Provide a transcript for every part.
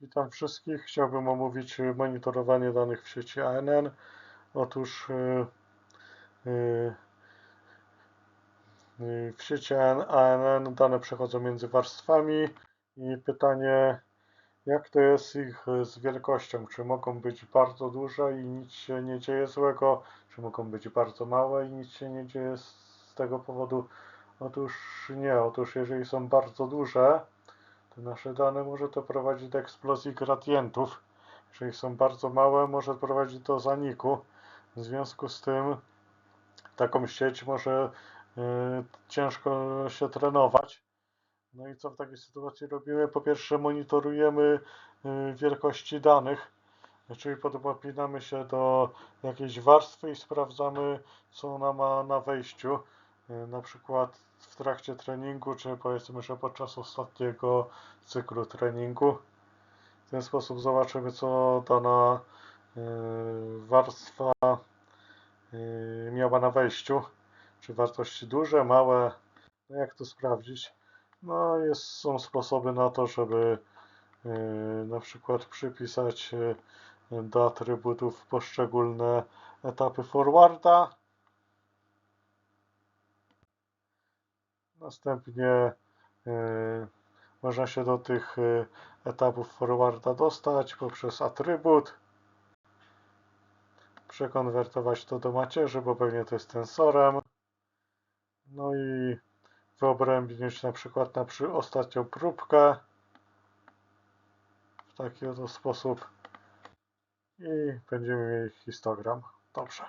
Witam wszystkich. Chciałbym omówić y, monitorowanie danych w sieci ANN. Otóż y, y, w sieci ANN dane przechodzą między warstwami i pytanie, jak to jest ich z wielkością? Czy mogą być bardzo duże i nic się nie dzieje złego, czy mogą być bardzo małe i nic się nie dzieje z tego powodu? Otóż nie. Otóż jeżeli są bardzo duże, te nasze dane może to prowadzić do eksplozji gradientów. Jeżeli są bardzo małe, może prowadzić do zaniku. W związku z tym taką sieć może y, ciężko się trenować. No i co w takiej sytuacji robimy? Po pierwsze monitorujemy y, wielkości danych, czyli podpinamy się do jakiejś warstwy i sprawdzamy, co ona ma na wejściu. Y, Na przykład w trakcie treningu, czy powiedzmy, że podczas ostatniego cyklu treningu. W ten sposób zobaczymy, co dana y, warstwa y, miała na wejściu. Czy wartości duże, małe. No jak to sprawdzić? No jest, są sposoby na to, żeby na przykład przypisać do atrybutów poszczególne etapy forwarda. Następnie y, można się do tych y, etapów forwarda dostać poprzez atrybut. Przekonwertować to do macierzy, bo pewnie to jest tensorem. No i wyodrębnić na przykład na przy ostatnią próbkę w taki oto sposób i będziemy mieli histogram. Dobrze.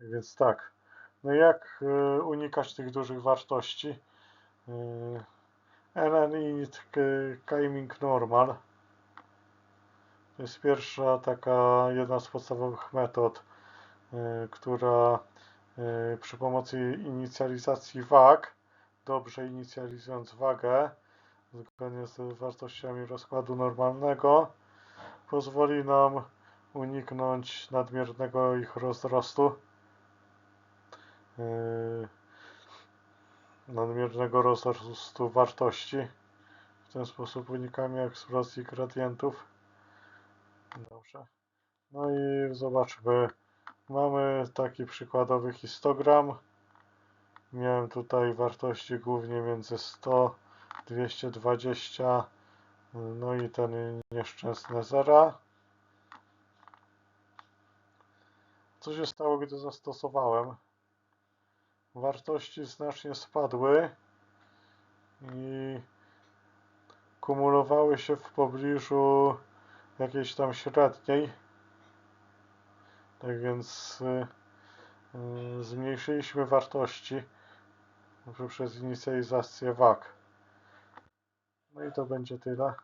Więc tak. No jak y, unikać tych dużych wartości? NN init k- Timing Normal. To jest pierwsza taka, jedna z podstawowych metod, y, która przy pomocy inicjalizacji wag, dobrze inicjalizując wagę, zgodnie z wartościami rozkładu normalnego, pozwoli nam uniknąć nadmiernego ich rozrostu. Yy, nadmiernego rozrostu wartości. W ten sposób unikamy eksplozji gradientów. Dobrze. No i zobaczmy. Mamy taki przykładowy histogram. Miałem tutaj wartości głównie między 100 220 no i ten nieszczęsny zera. Co się stało, gdy zastosowałem? Wartości znacznie spadły i kumulowały się w pobliżu jakiejś tam średniej. Tak więc y, y, zmniejszyliśmy wartości poprzez inicjalizację wag. No i to będzie tyle.